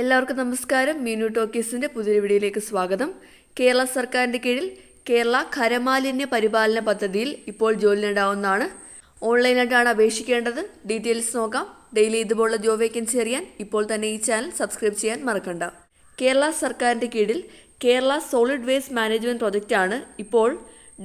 എല്ലാവർക്കും നമസ്കാരം. മീനു ടോക്കീസിന്റെ പുതിയൊരു വീഡിയോയിലേക്ക് സ്വാഗതം. കേരള സർക്കാരിന്റെ കീഴിൽ കേരള ഖരമാലിന്യ പരിപാലന പദ്ധതിയിൽ ഇപ്പോൾ ജോലി നേടാവുന്നതാണ്. ഓൺലൈനായിട്ടാണ് അപേക്ഷിക്കേണ്ടത്. ഡീറ്റെയിൽസ് നോക്കാം. ഡെയിലി ഇതുപോലുള്ള ജോബ് വേക്കൻസി അറിയാൻ ഇപ്പോൾ തന്നെ ഈ ചാനൽ സബ്സ്ക്രൈബ് ചെയ്യാൻ മറക്കണ്ട. കേരള സർക്കാരിന്റെ കീഴിൽ കേരള സോളിഡ് വേസ്റ്റ് മാനേജ്മെന്റ് പ്രൊജക്റ്റാണ് ഇപ്പോൾ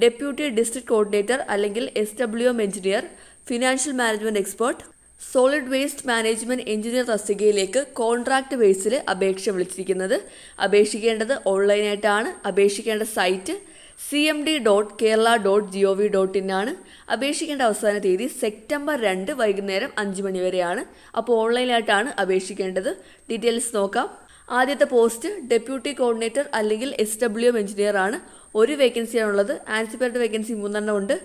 ഡെപ്യൂട്ടി ഡിസ്ട്രിക്ട് കോർഡിനേറ്റർ അല്ലെങ്കിൽ S W M engineer financial management expert solid waste management engineer തസ്തികയിലേക്ക് കോൺട്രാക്ട് ബേസിൽ അപേക്ഷ വിളിച്ചിരിക്കുന്നത്. അപേക്ഷിക്കേണ്ടത് ഓൺലൈനായിട്ടാണ്. അപേക്ഷിക്കേണ്ട site C M D dot Kerala dot G O V dot in ആണ്. അപേക്ഷിക്കേണ്ട അവസാന തീയതി സെപ്റ്റംബർ രണ്ട് വൈകുന്നേരം അഞ്ച് മണി വരെയാണ്. അപ്പോൾ ഓൺലൈനായിട്ടാണ് അപേക്ഷിക്കേണ്ടത്. ഡീറ്റെയിൽസ് നോക്കാം. ആദ്യത്തെ പോസ്റ്റ് ഡെപ്യൂട്ടി കോർഡിനേറ്റർ അല്ലെങ്കിൽ എസ് ഡബ്ല്യു എം എഞ്ചിനീയർ ആണ്. ഒരു വേക്കൻസിയാണുള്ളത്. ആൻസിപ്പേർഡ് വേക്കൻസി മൂന്നെണ്ണം ഉണ്ട്.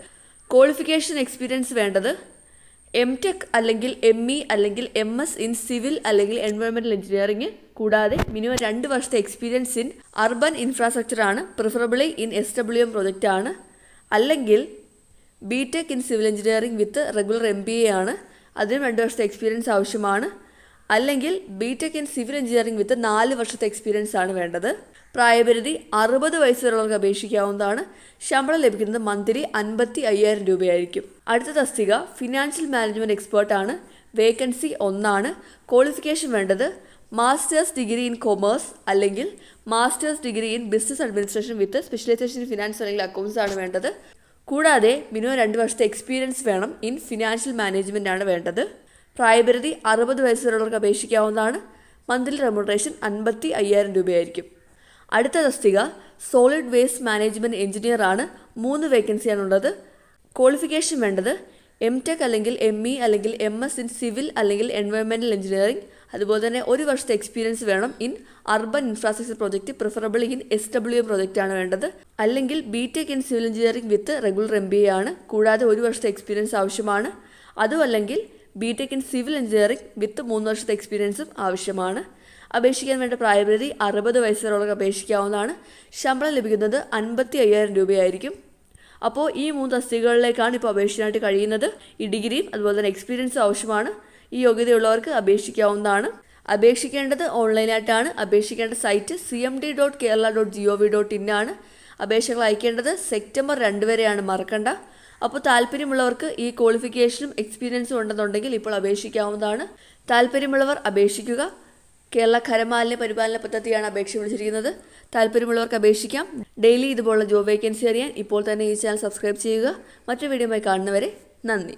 ക്വാളിഫിക്കേഷൻ എക്സ്പീരിയൻസ് വേണ്ടത് എം ടെക് അല്ലെങ്കിൽ എം ഇ അല്ലെങ്കിൽ എം എസ് ഇൻ സിവിൽ അല്ലെങ്കിൽ എൻവയോൺമെന്റൽ എഞ്ചിനീയറിംഗ് കൂടാതെ മിനിമം രണ്ട് വർഷത്തെ എക്സ്പീരിയൻസ് ഇൻ അർബൻ ഇൻഫ്രാസ്ട്രക്ചർ ആണ് preferably in S W M project ആണ്. അല്ലെങ്കിൽ B Tech in civil engineering with regular M B A ആണ് അതിനും രണ്ട് വർഷത്തെ എക്സ്പീരിയൻസ് ആവശ്യമാണ്. അല്ലെങ്കിൽ BTech in civil engineering with നാല് വർഷത്തെ എക്സ്പീരിയൻസ് ആണ് വേണ്ടത്. പ്രായപരിധി അറുപത് വയസ്സുള്ളവർക്ക് അപേക്ഷിക്കാവുന്നതാണ്. ശമ്പളം ലഭിക്കുന്നത് മന്ത്ലി അൻപത്തി അയ്യായിരം രൂപയായിരിക്കും. അടുത്ത തസ്തിക ഫിനാൻഷ്യൽ മാനേജ്മെന്റ് എക്സ്പേർട്ട് ആണ്. വേക്കൻസി ഒന്നാണ്. ക്വാളിഫിക്കേഷൻ വേണ്ടത് മാസ്റ്റേഴ്സ് ഡിഗ്രി ഇൻ കൊമേഴ്സ് അല്ലെങ്കിൽ masters degree in business administration with specialization in finance അല്ലെങ്കിൽ അക്കൗണ്ട്സ് ആണ് വേണ്ടത്. കൂടാതെ മിനിമം രണ്ട് വർഷത്തെ എക്സ്പീരിയൻസ് വേണം ഇൻ ഫിനാൻഷ്യൽ മാനേജ്മെന്റ് ആണ് വേണ്ടത്. പ്രായപരിധി അറുപത് വയസ്സ് വരെയുള്ളവർക്ക് അപേക്ഷിക്കാവുന്നതാണ്. മന്ത്ലി റെമുണറേഷൻ അൻപത്തി അയ്യായിരം രൂപയായിരിക്കും. അടുത്ത തസ്തിക സോളിഡ് വേസ്റ്റ് മാനേജ്മെന്റ് എഞ്ചിനീയർ ആണ്. മൂന്ന് വേക്കൻസിയാണുള്ളത് ക്വാളിഫിക്കേഷൻ വേണ്ടത് എം ടെക് അല്ലെങ്കിൽ എം ഇ അല്ലെങ്കിൽ എം എസ് ഇൻ സിവിൽ അല്ലെങ്കിൽ എൻവയോൺമെന്റൽ എഞ്ചിനീയറിംഗ് അതുപോലെ തന്നെ ഒരു വർഷത്തെ എക്സ്പീരിയൻസ് വേണം in urban infrastructure project preferable in S W project ആണ് വേണ്ടത്. അല്ലെങ്കിൽ B Tech in civil engineering with regular M B A ആണ്. കൂടാതെ ഒരു വർഷത്തെ എക്സ്പീരിയൻസ് ആവശ്യമാണ്. അതും അല്ലെങ്കിൽ B Tech in civil engineering with മൂന്ന് വർഷത്തെ എക്സ്പീരിയൻസും ആവശ്യമാണ്. അപേക്ഷിക്കാൻ വേണ്ട പ്രായപരിധി അറുപത് വയസ്സുള്ളവർക്ക് അപേക്ഷിക്കാവുന്നതാണ്. ശമ്പളം ലഭിക്കുന്നത് അൻപത്തി അയ്യായിരം രൂപയായിരിക്കും. അപ്പോൾ ഈ മൂന്ന് തസ്തികകളിലേക്കാണ് ഇപ്പോൾ അപേക്ഷിക്കാനായിട്ട് കഴിയുന്നത്. ഈ ഡിഗ്രിയും അതുപോലെ തന്നെ എക്സ്പീരിയൻസും ആവശ്യമാണ്. ഈ യോഗ്യതയുള്ളവർക്ക് അപേക്ഷിക്കാവുന്നതാണ്. അപേക്ഷിക്കേണ്ടത് ഓൺലൈനായിട്ടാണ്. അപേക്ഷിക്കേണ്ട site C M D dot Kerala dot G O V dot in ആണ്. അപേക്ഷകൾ അയക്കേണ്ടത് സെപ്റ്റംബർ രണ്ട് വരെയാണ്. മറക്കണ്ട. അപ്പോൾ താല്പര്യമുള്ളവർക്ക് ഈ ക്വാളിഫിക്കേഷനും എക്സ്പീരിയൻസും ഉണ്ടെന്നുണ്ടെങ്കിൽ ഇപ്പോൾ അപേക്ഷിക്കാവുന്നതാണ്. താല്പര്യമുള്ളവർ അപേക്ഷിക്കുക. കേരള ഖരമാലിന്യ പരിപാലന പദ്ധതിയാണ് അപേക്ഷ വിളിച്ചിരിക്കുന്നത്. താല്പര്യമുള്ളവർക്ക് അപേക്ഷിക്കാം. ഡെയിലി ഇതുപോലുള്ള ജോബ് വേക്കൻസി അറിയാൻ ഇപ്പോൾ തന്നെ ഈ ചാനൽ സബ്സ്ക്രൈബ് ചെയ്യുക. മറ്റു വീഡിയോയുമായി കാണുന്നവരെ നന്ദി.